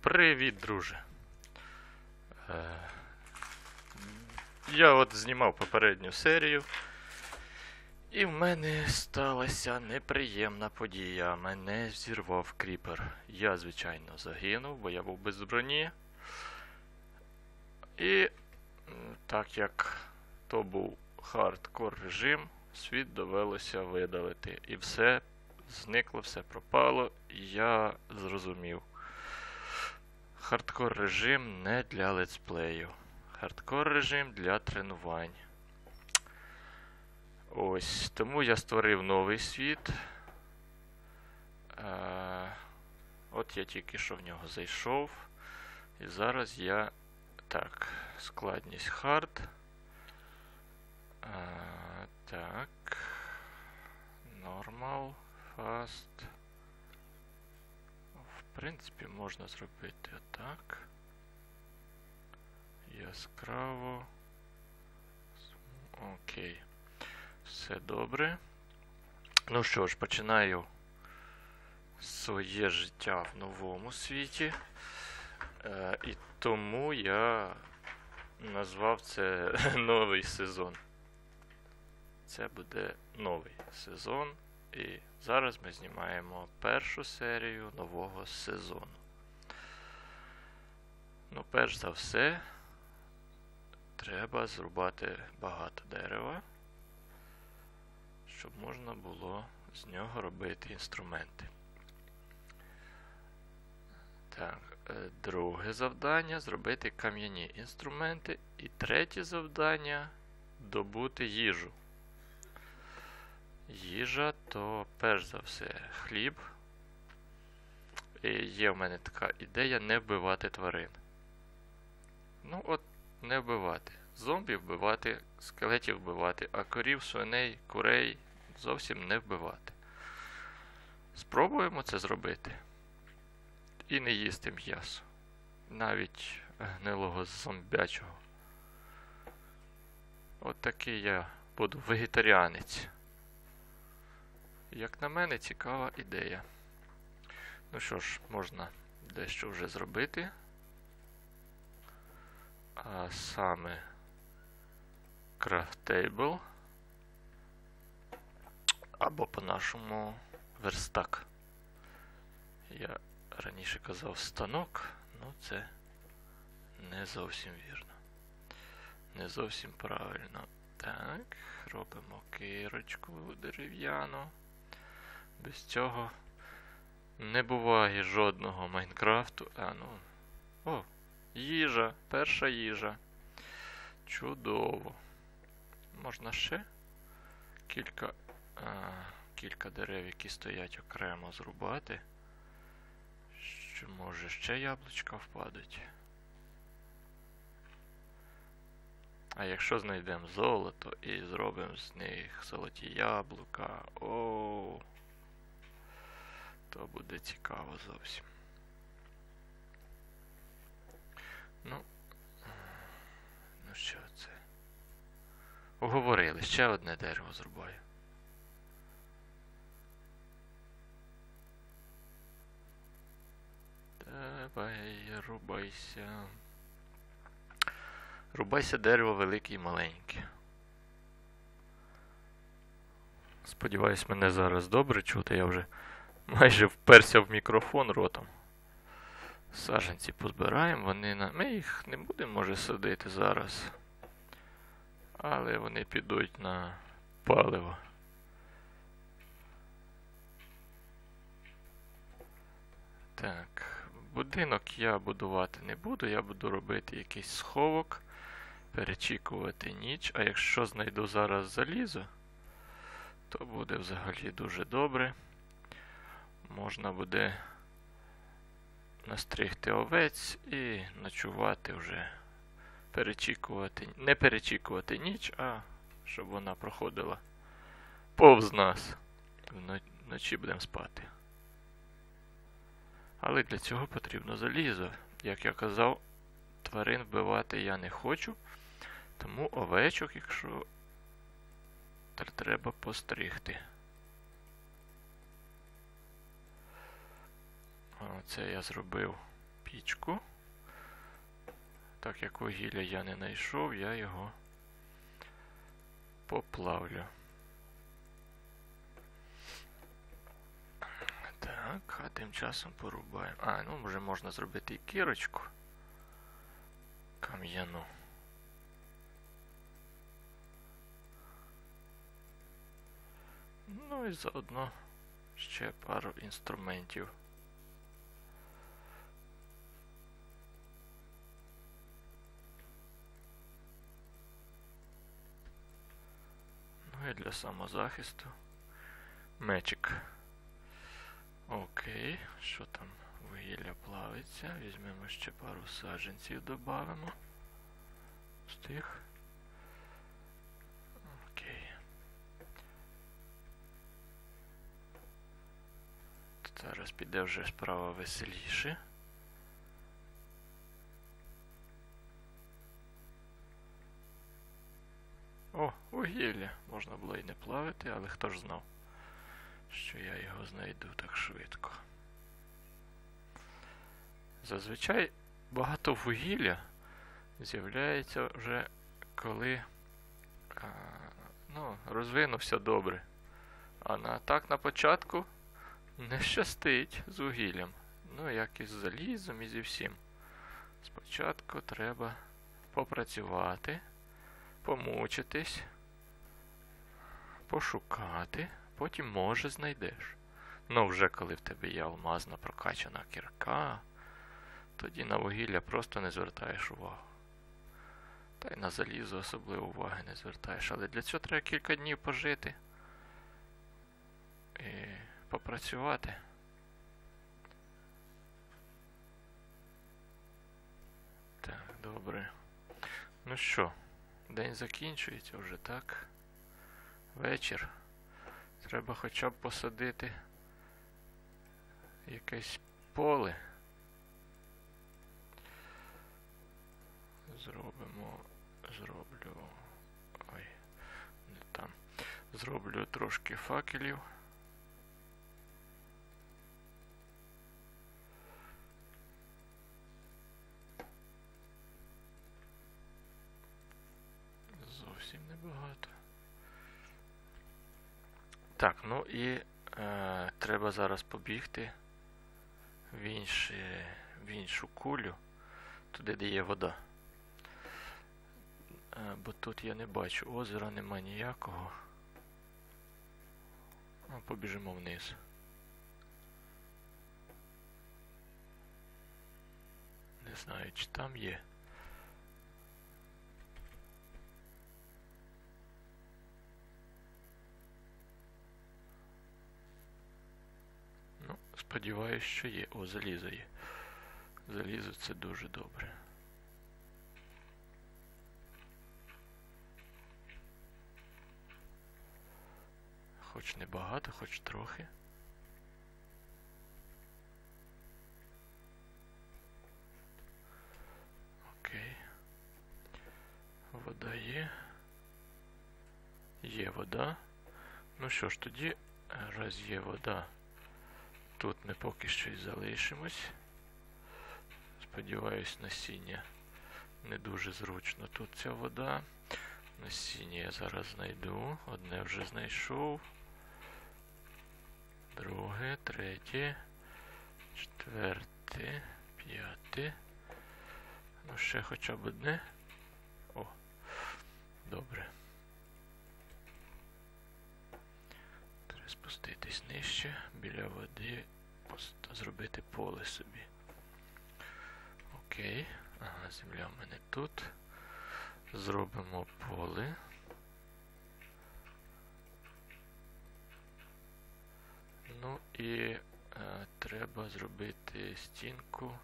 Привіт, друже. Е, я от знімав попередню серію. І в мене сталася неприємна подія. Мене зірвав кріпер. Я, звичайно, загинув, бо я був без броні. І так як то був хардкор режим, світ довелося видалити. І все зникло, все пропало. Я зрозумів. Хардкор режим не для летсплею. Хардкор режим для тренувань. Ось. Тому я створив новий світ. Е, от я тільки що в нього зайшов. І зараз я. Так, складність хард. Е, так. Нормал. Fast. В принципі, можна зробити отак. Яскраво. Окей. Все добре. Ну що ж, починаю своє життя в новому світі. Е, і тому я назвав це новий сезон. Це буде новий сезон. І зараз ми знімаємо першу серію нового сезону. Ну, перш за все, треба зрубати багато дерева, щоб можна було з нього робити інструменти. Так, е, друге завдання зробити кам'яні інструменти. І третє завдання добути їжу. Їжа, то перш за все хліб. І є в мене така ідея не вбивати тварин. Ну, от, не вбивати. Зомбі вбивати, скелетів вбивати, а корів, свиней, курей зовсім не вбивати. Спробуємо це зробити. І не їсти м'ясо. Навіть гнилого зомбячого. От такий я буду вегетаріанець. Як на мене, цікава ідея. Ну що ж, можна дещо вже зробити. А саме Craftable. Або по-нашому верстак. Я раніше казав станок, ну це не зовсім вірно. Не зовсім правильно. Так, робимо кирочку дерев'яну. Без цього не буває жодного Майнкрафту. А, ну. О, їжа, перша їжа. Чудово. Можна ще кілька, а, кілька дерев, які стоять окремо зрубати. Що може ще яблучка впадуть. А якщо знайдемо золото і зробимо з них золоті яблука, оу, то буде цікаво зовсім. Ну, ну що це? Уговорили, ще одне дерево зрубаю. Давай, рубайся. Рубайся дерево велике і маленьке. Сподіваюсь, мене зараз добре чути, я вже майже вперся в мікрофон ротом. Саженці позбираємо, вони на. Ми їх не будемо, може, садити зараз. Але вони підуть на паливо. Так, будинок я будувати не буду, я буду робити якийсь сховок, перечікувати ніч, а якщо знайду зараз залізо, то буде взагалі дуже добре. Можна буде настригти овець і ночувати вже, перечікувати, не перечікувати ніч, а щоб вона проходила повз нас. Вночі будемо спати. Але для цього потрібно залізо. Як я казав, тварин вбивати я не хочу, тому овечок, якщо треба постригти. Це я зробив пічку. Так як вугілля я не знайшов, я його поплавлю. Так, а тим часом порубаємо. А, ну вже можна зробити і кірочку. Кам'яну. Ну і заодно ще пару інструментів. І для самозахисту мечик. Окей, що там? Вугілля плавиться. Візьмемо ще пару саджанців додамо. Встиг. Окей. Зараз піде вже справа веселіше. О, вугілля. Можна було і не плавити, але хто ж знав, що я його знайду так швидко. Зазвичай багато вугілля з'являється вже коли а, ну, розвинувся добре. А на, так на початку не щастить з вугіллям. Ну, як і з залізом, і зі всім. Спочатку треба попрацювати, помучитись, пошукати, потім може знайдеш. Ну, вже коли в тебе є алмазна прокачана кірка, тоді на вугілля просто не звертаєш увагу. Та й на залізо особливо уваги не звертаєш. Але для цього треба кілька днів пожити і попрацювати. Так, добре. Ну що, день закінчується вже, так? Вечір. Треба хоча б посадити якесь поле. Зробимо, зроблю. Ой, не там. Зроблю трошки факелів. Зовсім небагато. Так, ну і е, треба зараз побігти в, інші, в іншу кулю, туди, де є вода. Е, бо тут я не бачу озера, нема ніякого. Ну, побіжимо вниз. Не знаю, чи там є. Ну, сподіваюсь, що є. О, залізо є. Залізо це дуже добре. Хоч не багато, хоч трохи. Окей. Вода є. Є вода. Ну що ж, тоді, раз є вода, тут ми поки що й залишимось. Сподіваюсь, насіння не дуже зручно. Тут ця вода. Насіння я зараз знайду. Одне вже знайшов. Друге, третє, четверте, п'яте. Ну, ще хоча б одне. О, добре. Треба спуститись нижче, біля води, зробити поле собі. Окей. Ага, земля в мене тут. Зробимо поле. Ну і е, треба зробити стінку,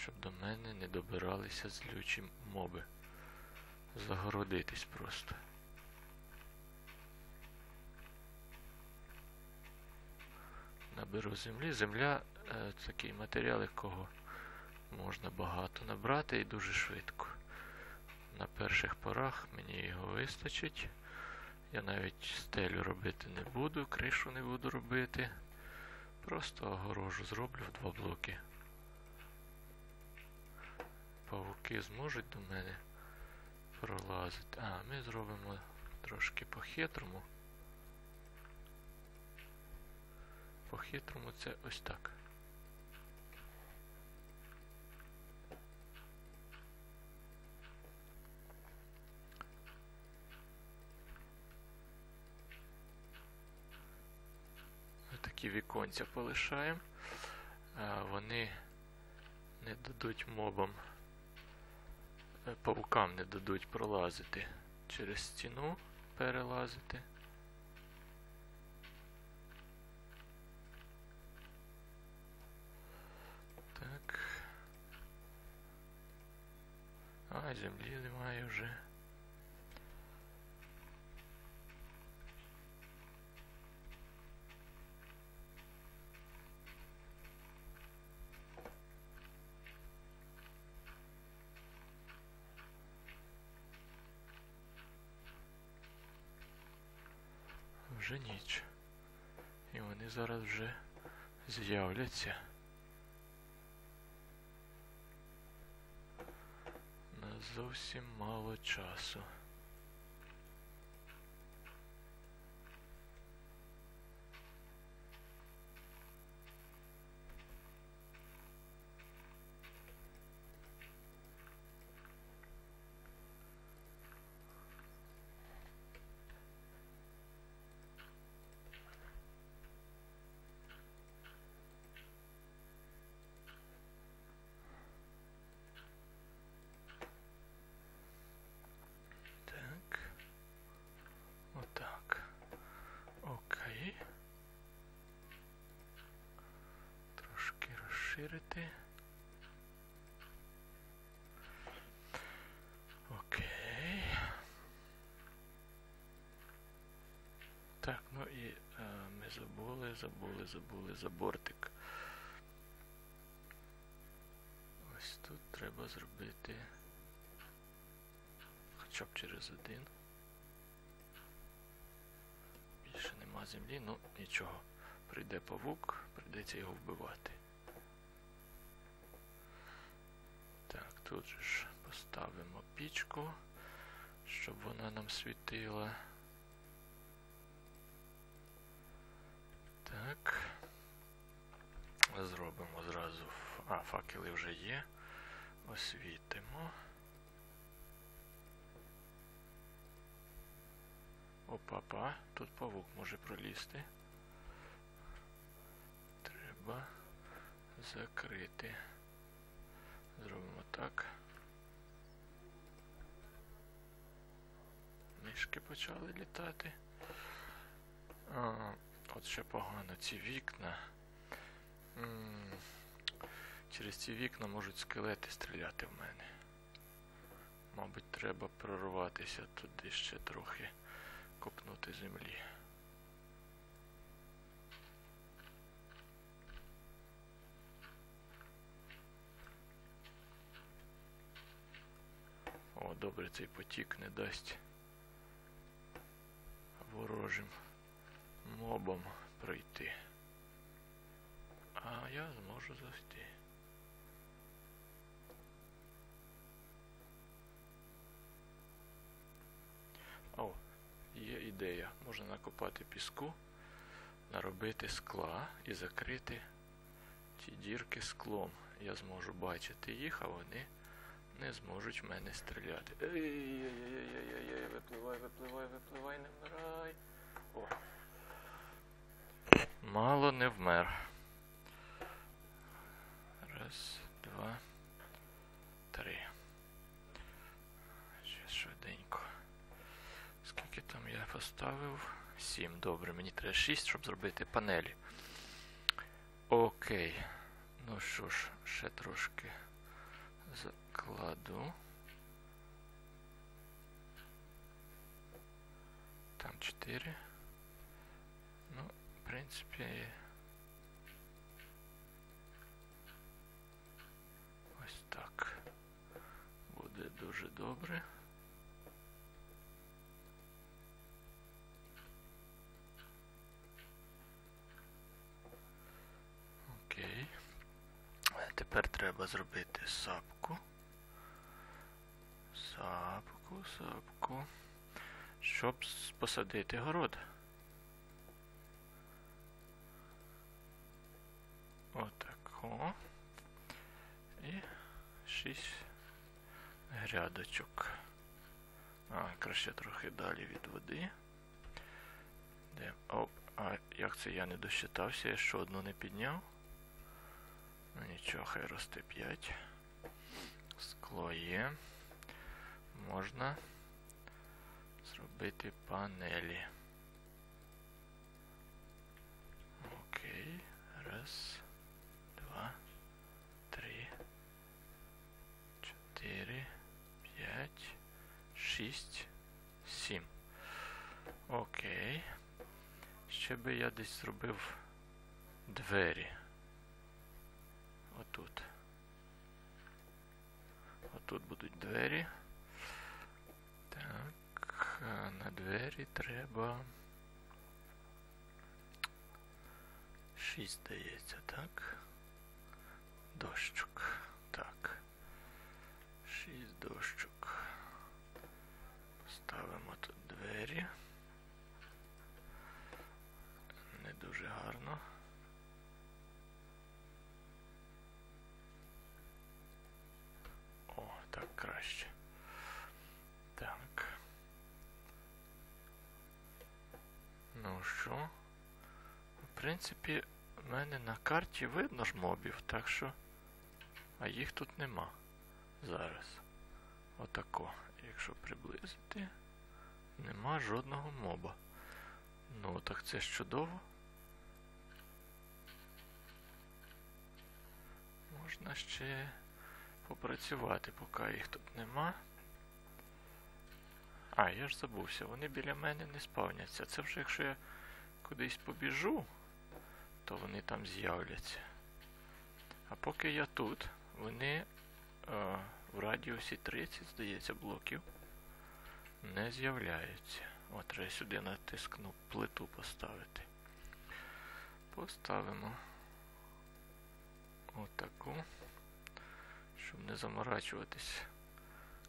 щоб до мене не добиралися злючі моби. Загородитись просто. Наберу землі. Земля е, такий матеріал, якого можна багато набрати і дуже швидко. На перших порах мені його вистачить. Я навіть стелю робити не буду, кришу не буду робити. Просто огорожу зроблю в два блоки. павуки зможуть до мене пролазити. А, ми зробимо трошки по-хитрому. По-хитрому це ось так. Такі віконця полишаємо. Вони не дадуть мобам, е, павукам не дадуть пролазити через стіну, перелазити. А, землі немає вже. Вже ніч. І вони зараз вже з'являться. Зовсім мало часу. Так. Отак. Окей. Трошки розширити. Окей. Так, ну і е, ми забули, забули, забули за бортик. Ось тут треба зробити хоча б через один. Більше нема землі, ну нічого. Прийде павук, прийдеться його вбивати. Так, тут же ж поставимо пічку, щоб вона нам світила. Так. Зробимо зразу. А, факели вже є. Освітимо. Опа-па, тут павук може пролізти. Треба закрити. Зробимо так. Мишки почали літати. А, от ще погано ці вікна. М, Через ці вікна можуть скелети стріляти в мене. Мабуть, треба прорватися туди ще трохи копнути землі. О, цей потік не дасть ворожим мобам пройти. А я зможу зайти. О, є ідея. Можна накопати піску, наробити скла і закрити ті дірки склом. Я зможу бачити їх, а вони не зможуть в мене стріляти. Ей-ей-ей-ей-ей, випливай, випливай, випливай, не вмирай. О. Мало не вмер. Раз, два, три. Ще швиденько. Скільки там я поставив? Сім. Добре, мені треба шість, щоб зробити панелі. Окей. Ну що ж, ще трошки закладу. Там 4. Ну, в принципі. Ось так. Буде дуже добре. Окей. Тепер треба зробити сапку. Сапку, сапку. Щоб посадити город. Отако. І шість грядочок. А, краще трохи далі від води. Де? Оп, а як це я не досчитався, я ще одну не підняв. Ну нічого, хай росте 5. Скло є. Можна зробити панелі. Окей. Раз, два, три, чотири, п'ять, шість, сім. Окей. Ще би я десь зробив двері. Отут. Отут будуть двері. Так, на двері треба. Шість, здається, так? Дощок. Так. Шість дощок. Поставимо тут двері. Не дуже гарно. О, так краще. Так. Ну що? В принципі, в мене на карті видно ж мобів, так що. А їх тут нема. Зараз. Отако. Якщо приблизити, нема жодного моба. Ну, так це ж чудово. Можна ще попрацювати, поки їх тут нема. А, я ж забувся, вони біля мене не спавняться. Це вже якщо я кудись побіжу, то вони там з'являться. А поки я тут, вони е, в радіусі 30, здається, блоків не з'являються. От, треба сюди натискну плиту поставити. Поставимо отаку, щоб не заморачуватись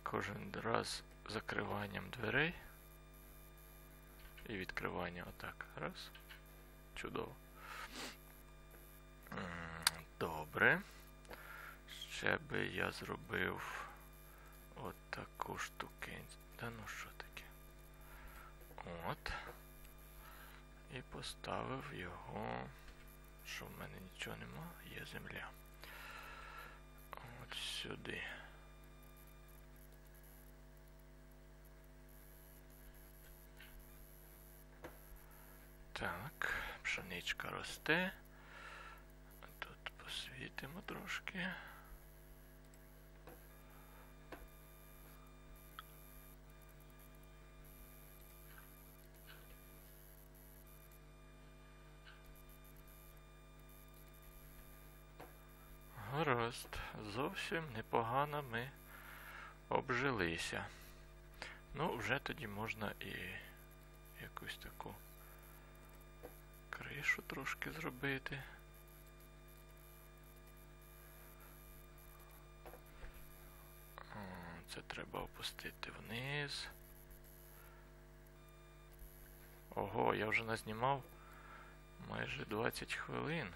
кожен раз закриванням дверей і відкривання отак. Раз. Чудово. Добре. Ще би я зробив от таку штукенцю. Та ну що таке? От. І поставив його. Що в мене нічого нема, є земля. От сюди. Так, пшеничка росте. Тут посвітимо трошки. Гаразд, зовсім непогано ми обжилися. Ну, вже тоді можна і якусь таку кришу трошки зробити. Це треба опустити вниз. Ого, я вже назнімав майже 20 хвилин.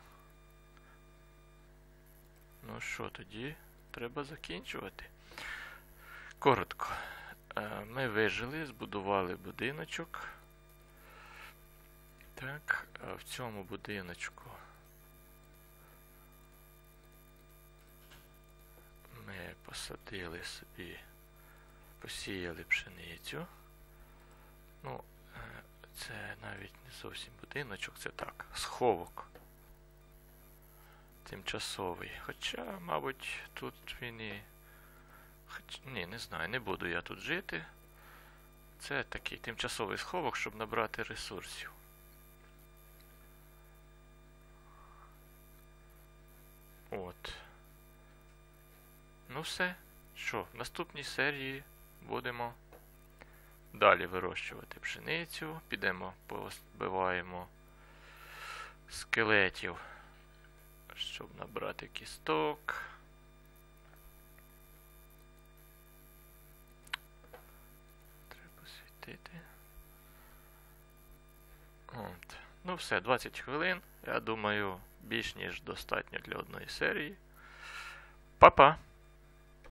Ну що, тоді треба закінчувати. Коротко. Е, Ми вижили, збудували будиночок. Так, е, в цьому будиночку ми посадили собі, посіяли пшеницю. Ну, е, це навіть не зовсім будиночок, це так, сховок. Тимчасовий. Хоча, мабуть, тут він і. Хоч... Ні, не знаю, не буду я тут жити. Це такий тимчасовий сховок, щоб набрати ресурсів. От. Ну все. Що? В наступній серії будемо далі вирощувати пшеницю. Підемо, позбиваємо скелетів, щоб набрати кісток. Треба світити. От. Ну все, 20 хвилин. Я думаю більш ніж достатньо для одної серії. Па-па!